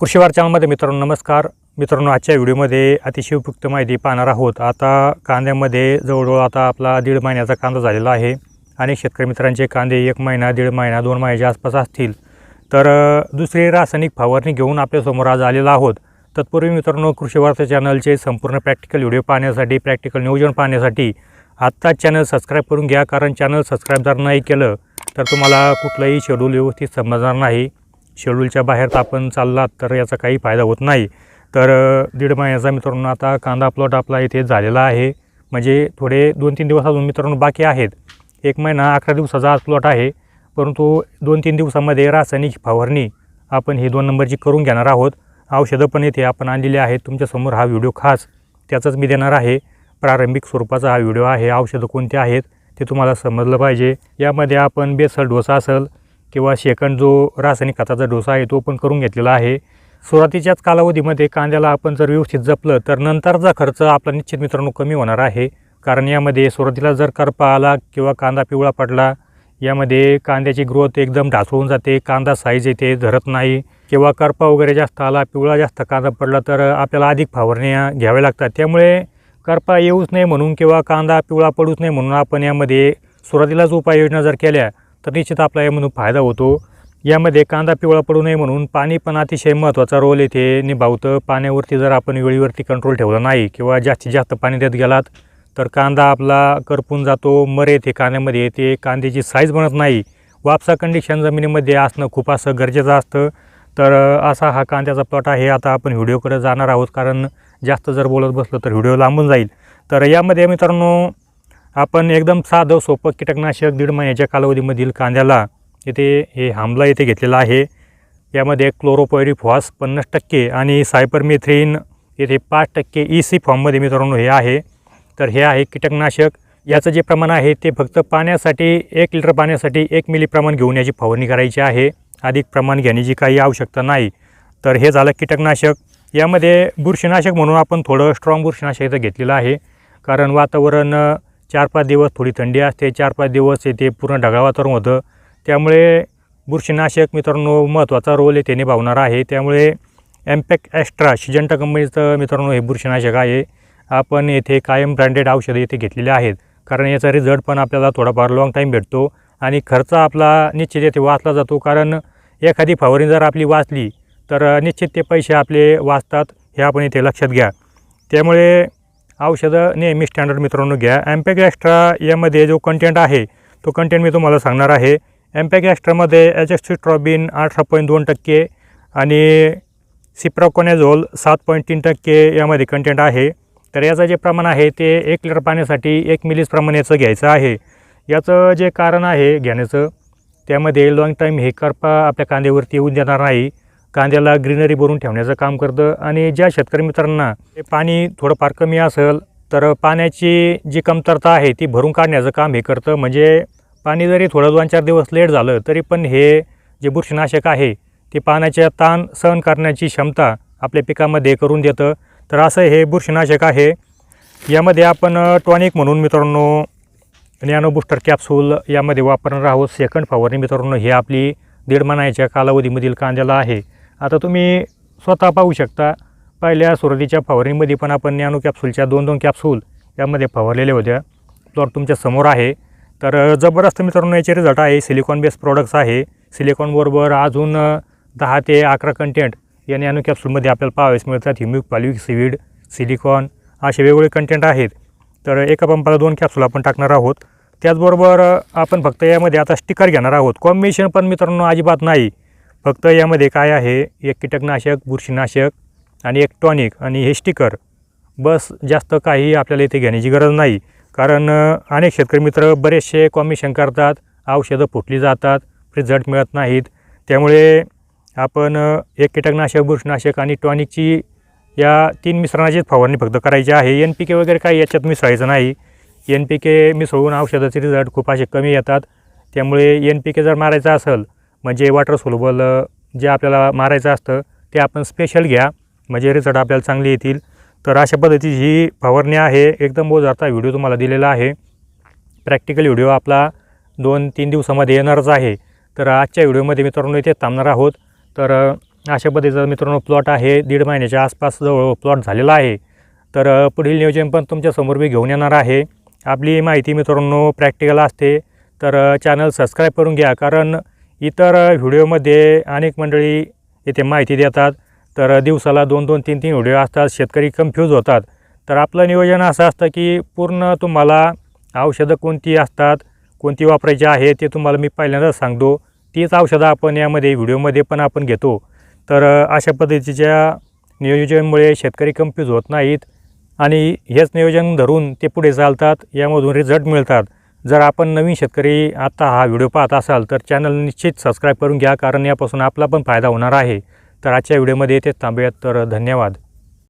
कृषीवार चॅनलमध्ये मित्रांनो नमस्कार. मित्रांनो आजच्या व्हिडिओमध्ये अतिशय उपयुक्त माहिती पाहणार आहोत. आता कांद्यामध्ये जवळजवळ आता आपला दीड महिन्याचा कांदा झालेला आहे अनेक शेतकरी मित्रांचे कांदे एक महिना दीड महिना दोन महिन्याच्या आसपास असतील. तर दुसरी रासायनिक फवारणी घेऊन आपल्यासमोर आज आलेला आहोत. तत्पूर्वी मित्रांनो कृषी वार्ता चॅनलचे संपूर्ण प्रॅक्टिकल व्हिडिओ पाहण्यासाठी प्रॅक्टिकल नियोजन पाहण्यासाठी आत्ताच चॅनल सबस्क्राईब करून घ्या कारण चॅनल सबस्क्राईब जर नाही केलं तर तुम्हाला कुठलंही शेड्यूल व्यवस्थित समजणार नाही. शेड्यूलच्या बाहेर तर आपण चाललात तर याचा काही फायदा होत नाही. तर दीड महिन्याचा मित्रांनो आता कांदा प्लॉट आपला इथे झालेला आहे. म्हणजे थोडे दोन तीन दिवस अजून मित्रांनो बाकी आहेत. एक महिना अकरा दिवसाचा आज प्लॉट आहे. परंतु दोन तीन दिवसामध्ये रासायनिक फवारणी आपण ही दोन नंबरची करून घेणार आहोत. औषधं पण इथे आपण आणलेली आहेत. तुमच्यासमोर हा व्हिडिओ खास त्याचाच मी देणार आहे. प्रारंभिक स्वरूपाचा हा व्हिडिओ आहे. औषधं कोणते आहेत ते तुम्हाला समजलं पाहिजे. यामध्ये आपण बेसल डोसा असेल किंवा शेकंड जो रासायनिक खताचा डोसा आहे तो पण करून घेतलेला आहे. सुरुवातीच्याच कालावधीमध्ये कांद्याला आपण जर व्यवस्थित जपलं तर नंतरचा खर्च आपला निश्चित मित्रांनो कमी होणार आहे. कारण यामध्ये सुरुवातीला जर करपा आला किंवा कांदा पिवळा पडला यामध्ये कांद्याची ग्रोथ एकदम ढासळून जाते कांदा साईज येते धरत नाही किंवा करपा वगैरे जास्त आला पिवळा जास्त कांदा पडला तर आपल्याला अधिक फवारण्या घ्याव्या लागतात. त्यामुळे करपा येऊच नाही म्हणून किंवा कांदा पिवळा पडूच नाही म्हणून आपण यामध्ये सुरुवातीलाच उपाययोजना जर केल्या तर निश्चित आपला यामधून फायदा होतो. यामध्ये कांदा पिवळा पडू नये म्हणून पाणी पण अतिशय महत्त्वाचा रोल येथे निभावतं. पाण्यावरती जर आपण वेळीवरती कंट्रोल ठेवला नाही किंवा जास्तीत जास्त पाणी देत गेलात तर कांदा आपला करपून जातो. मर येते कांद्यामध्ये येते कांद्याची साईज बनत नाही. वापसा कंडिशन जमिनीमध्ये असणं खूप असं गरजेचं असतं. तर असा हा कांद्याचा प्लॉट आहे. आता आपण व्हिडिओकडे जाणार आहोत. कारण जास्त जर बोलत बसलं तर व्हिडिओ लांबून जाईल. तर यामध्ये मित्रांनो आपण एकदम साधं सोपं कीटकनाशक दीड महिन्याच्या कालावधीमधील कांद्याला येथे हे हामला येथे घेतलेला आहे. यामध्ये क्लोरोपॉयरिफॉस पन्नास टक्के आणि सायपरमेथ्रिन येथे पाच टक्के ई सी फॉर्ममध्ये मित्रांनो हे आहे. तर हे आहे कीटकनाशक. याचं जे प्रमाण आहे ते फक्त पाण्यासाठी एक लिटर पाण्यासाठी एक मिली प्रमाण घेऊन याची फवारणी करायची आहे. अधिक प्रमाण घेण्याची काही आवश्यकता नाही. तर हे झालं कीटकनाशक. यामध्ये बुरशीनाशक म्हणून आपण थोडं स्ट्रॉंग बुरशीनाशक इथं घेतलेलं आहे. कारण वातावरण चार पाच दिवस थोडी थंडी असते चार पाच दिवस येते पूर्ण ढगाळ वातावरण होतं. त्यामुळे बुरशीनाशक मित्रांनो महत्त्वाचा रोल येथे निभावणार आहे. त्यामुळे एम्पॅक ॲस्ट्रा शिजंटा कंपनीचं मित्रांनो हे बुरशीनाशक आहे. आपण येथे कायम ब्रँडेड औषधं येथे घेतलेली आहेत. कारण याचा रिझल्ट पण आपल्याला थोडाफार लाँग टाईम भेटतो आणि खर्च आपला निश्चित येथे वाचला जातो. कारण एखादी फवारणी जर आपली वाचली तर निश्चित ते पैसे आपले वाचतात हे आपण इथे लक्षात घ्या. त्यामुळे औषधं नेहमी स्टँडर्ड मित्रांनो घ्या. ॲम्पॅक ॲस्ट्रा यामध्ये जो कंटेंट आहे तो कंटेंट मी तुम्हाला सांगणार आहे. ॲम्पॅक ॲस्ट्रामध्ये ॲजेक्सिट्रॉबिन अठरा पॉईंट दोन टक्के आणि सिप्राकोनेझोल सात पॉईंट तीन टक्के यामध्ये कंटेंट आहे. तर याचं जे प्रमाण आहे ते एक लिटर पाण्यासाठी एक मिलीज प्रमाण याचं घ्यायचं आहे. याचं जे कारण आहे घेण्याचं त्यामध्ये लॉंग टाईम हे करपा आपल्या कांद्यावरती येऊन देणार नाही. कांद्याला ग्रीनरी भरून ठेवण्याचं काम करतं आणि ज्या शेतकरी मित्रांना पाणी थोडंफार कमी असेल तर पाण्याची जी कमतरता आहे ती भरून काढण्याचं काम हे करतं. म्हणजे पाणी जरी थोडं दोन चार दिवस लेट झालं तरी पण हे जे बुरशीनाशक आहे ते पाण्याच्या ताण सहन करण्याची क्षमता आपल्या पिकामध्ये करून देतं. तर असं हे बुरशीनाशक आहे. यामध्ये आपण टॉनिक म्हणून मित्रांनो नॅनो बूस्टर कॅप्सूल यामध्ये वापरणार आहोत. सेकंड फवारणी मित्रांनो हे आपली दीड महिन्याच्या कालावधीमधील कांद्याला आहे. आता तुम्ही स्वतः पाहू शकता पहिल्या सुरुवातीच्या फवारणीमध्ये पण आपण नॅनो कॅप्सूलच्या दोन दोन कॅप्सूल यामध्ये फवारलेल्या होत्या. प्लॉट तुमच्यासमोर आहे तर जबरदस्त मित्रांनो याचे रिझल्ट आहे. सिलिकॉन बेस्ड प्रोडक्ट्स आहे. सिलिकॉनबरोबर अजून दहा ते अकरा कंटेंट या नॅनो कॅप्सूलमध्ये आपल्याला पाहावेस मिळतात. ह्युमिक पॉलिक सिविड सिलिकॉन असे वेगवेगळे कंटेंट आहेत. तर एका पंपाला दोन कॅप्सूल आपण टाकणार आहोत. त्याचबरोबर आपण फक्त यामध्ये आता स्टिकर घेणार आहोत. कॉम्बिनेशन पण मित्रांनो अजिबात नाही. फक्त यामध्ये काय आहे? एक कीटकनाशक बुरशीनाशक आणि एक टॉनिक आणि हे स्टिकर. बस जास्त काही आपल्याला इथे घेण्याची गरज नाही. कारण अनेक शेतकरी मित्र बरेचसे कॉम्बिनेशन करतात औषधं फुटली जातात रिझल्ट मिळत नाहीत. त्यामुळे आपण एक कीटकनाशक बुरशीनाशक आणि टॉनिकची या तीन मिश्रणाचीच फवारणी फक्त करायची आहे. एन पी के वगैरे काही याच्यात मिसळायचं नाही. एन पी के मिसळून औषधाचे रिझल्ट खूप असे कमी येतात. त्यामुळे एन पी के जर मारायचं असेल म्हणजे वॉटर सोलबल जे आपल्याला मारायचं असतं ते आपण स्पेशल घ्या. म्हणजे रिझल्ट आपल्याला चांगले येतील. तर अशा पद्धतीची ही फवारणी आहे. एकदम बोजारचा व्हिडिओ तुम्हाला दिलेला आहे. प्रॅक्टिकल व्हिडिओ आपला दोन तीन दिवसामध्ये येणारच आहे. तर आजच्या व्हिडिओमध्ये मित्रांनो इथे थांबणार आहोत. तर अशा पद्धतीचा मित्रांनो प्लॉट आहे. दीड महिन्याच्या आसपास जवळ प्लॉट झालेला आहे. तर पुढील नियोजन पण तुमच्यासमोर मी घेऊन येणार आहे. आपली माहिती मित्रांनो प्रॅक्टिकल असते. तर चॅनल सबस्क्राईब करून घ्या. कारण इतर व्हिडिओमध्ये अनेक मंडळी येथे माहिती देतात. तर दिवसाला दोन दोन तीन तीन व्हिडिओ असतात. शेतकरी कन्फ्यूज होतात. तर आपलं नियोजन असं असतं की पूर्ण तुम्हाला औषधं कोणती असतात कोणती वापरायची आहे ते तुम्हाला मी पहिल्यांदाच सांगतो. तीच औषधं आपण यामध्ये व्हिडिओमध्ये पण आपण घेतो. तर अशा पद्धतीच्या नियोजनामुळे शेतकरी कन्फ्यूज होत नाहीत. आणि हेच नियोजन धरून ते पुढे चालतात. यामधून रिझल्ट मिळतात. जर आपण नवीन शेतकरी आता हा व्हिडिओ पाहत असाल तर चॅनल निश्चित सबस्क्राईब करून घ्या कारण यापासून आपला पण फायदा होणार आहे. तर आजच्या व्हिडिओमध्ये येतेच थांबूयात. तर धन्यवाद.